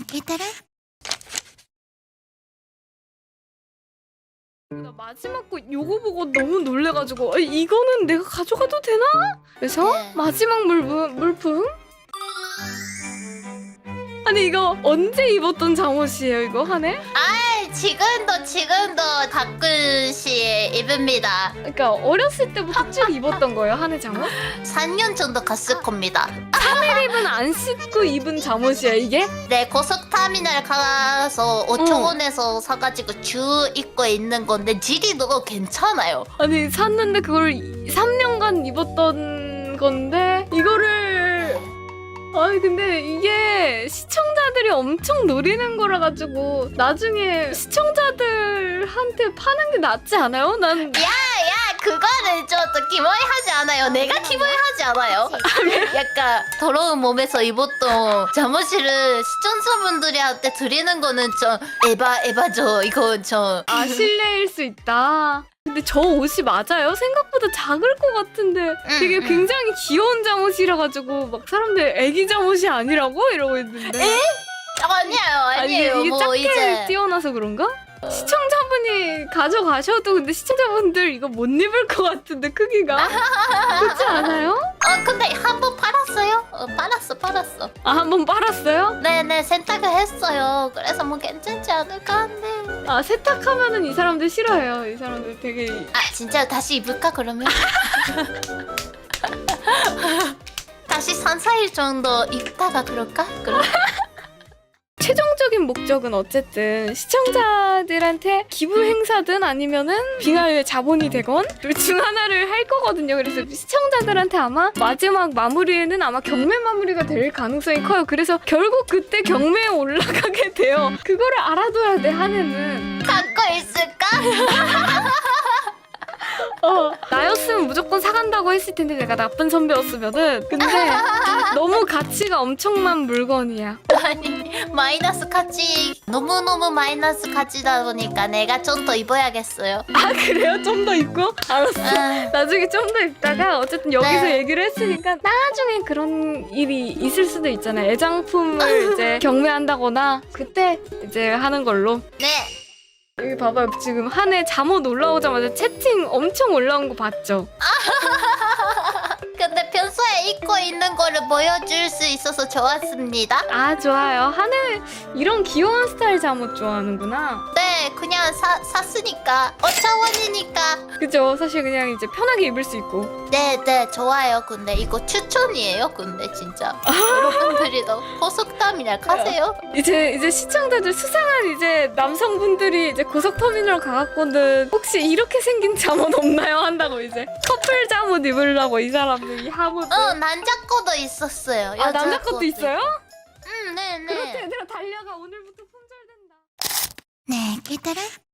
네, 기다려. 나 마지막 거 요거 보고 너무 놀래가지고 아, 이거는 내가 가져가도 되나? 그래서 네. 마지막 물품 물품 아니 이거 언제 입었던 잠옷이에요 이거 한해? 아, 지금도 지금도 가끔씩 입습니다. 그러니까 어렸을 때부터 쭉 입었던 거예요 한해 잠옷? 3년 정도 갔을 겁니다. 립은 안 씻고 입은 잠옷이야 이게? 네, 고속터미널 가서 5천 원에서 사가지고 주 입고 있는 건데 질이 너무 괜찮아요. 아니 샀는데 그걸 3년간 입었던 건데 이거를 아니 근데 이게 시청자들이 엄청 노리는 거라 가지고 나중에 시청자들한테 파는 게 낫지 않아요? 난 야, 그거는 좀또 기모이 하지 않아요. 내가 기모이 하지 않아요. 약간 더러운 몸에서 입었던 잠옷을 시청자분들한테 드리는 거는 좀 에바 에바죠. 이거 좀 아, 실례일 수 있다. 근데 저 옷이 맞아요? 생각보다 작을 것 같은데 되게 음. 굉장히 귀여운 잠옷이라 가지고 막 사람들 애기 잠옷이 아니라고 이러고 있는데 아니에요, 아니 아니에요. 이게 뭐 작게 이제 띄어나서 그런가? 시청자분이 가져가셔도 근데 시청자분들 이거 못 입을 것 같은데 크기가 그렇지 않아요? 어 근데 한 번 팔았어요? 어 팔았어, 팔았어. 아 한 번 빨았어요? 네네 세탁을 했어요. 그래서 뭐 괜찮지 않을까 한데. 아 세탁하면은 이 사람들 싫어해요. 이 사람들 되게 아 진짜 다시 입을까 그러면? 다시 3, 4일 정도 입다가 그럴까? 그럼 최종적인 목적은 어쨌든 시청자들한테 기부 행사든 아니면은 빙하의 자본이 되건 둘 중 하나를 할 거거든요. 그래서 시청자들한테 아마 마지막 마무리에는 아마 경매 마무리가 될 가능성이 커요. 그래서 결국 그때 경매에 올라가게 돼요. 그거를 알아둬야 돼 한해는. 갖고 있을까? 어 나였으면 무조건 사간다고 했을 텐데 내가 나쁜 선배였으면은 근데 너무 가치가 엄청난 물건이야. 아니 마이너스 가치 너무너무 마이너스 가치다 보니까 내가 좀 더 입어야겠어요. 아 그래요? 좀 더 입고? 알았어. 아, 나중에 좀 더 입다가 어쨌든 여기서 네. 얘기를 했으니까 나중에 그런 일이 있을 수도 있잖아요. 애장품을 이제 경매한다거나 그때 이제 하는 걸로. 네. 여기 봐봐요. 지금 한해 잠옷 올라오자마자 채팅 엄청 올라온 거 봤죠? 평소에 입고 있는 거를 보여줄 수 있어서 좋았습니다. 아 좋아요. 한해 이런 귀여운 스타일 잠옷 좋아하는구나. 네, 그냥 사, 샀으니까 5천 원이니까 그죠? 사실 그냥 이제 편하게 입을 수 있고. 네, 네, 좋아요. 근데 이거 추천이에요. 근데 진짜 여러분들이도 고속터미널 가세요. 이제 이제 시청자들 수상한 이제 남성분들이 이제 고속터미널 가갖고는 혹시 이렇게 생긴 잠옷 없나요 한다고 이제 커플 잠옷 입으려고 이 사람들 이 하모들 어, 남자 거도 있었어요. 아 여자 남자 것도. 있어요? 음, 네, 그렇대 네. 얘들아 달려가 오늘부터 품절된다 네.